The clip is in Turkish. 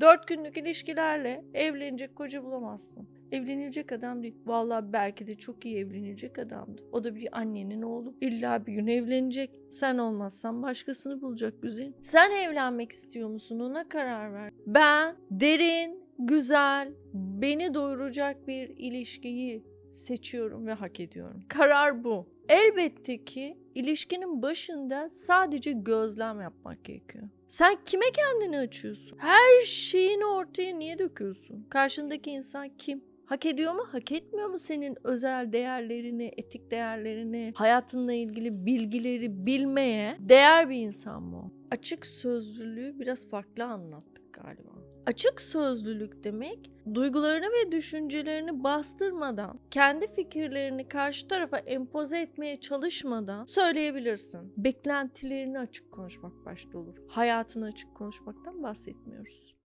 Dört günlük ilişkilerle evlenecek koca bulamazsın. Evlenilecek adam değil. Vallahi belki de çok iyi evlenilecek adamdı. O da bir annenin oğlu. İlla bir gün evlenecek. Sen olmazsan başkasını bulacak güzel. Sen evlenmek istiyor musun? Ona karar ver. Ben derin, güzel, beni doyuracak bir ilişkiyi seçiyorum ve hak ediyorum. Karar bu. Elbette ki ilişkinin başında sadece gözlem yapmak gerekiyor. Sen kime kendini açıyorsun? Her şeyini ortaya niye döküyorsun? Karşındaki insan kim? Hak ediyor mu, hak etmiyor mu senin özel değerlerini, etik değerlerini, hayatınla ilgili bilgileri bilmeye değer bir insan mı? Açık sözlülüğü biraz farklı anlattık galiba. Açık sözlülük demek duygularını ve düşüncelerini bastırmadan, kendi fikirlerini karşı tarafa empoze etmeye çalışmadan söyleyebilirsin. Beklentilerini açık konuşmak başta olur. Hayatını açık konuşmaktan bahsetmiyoruz.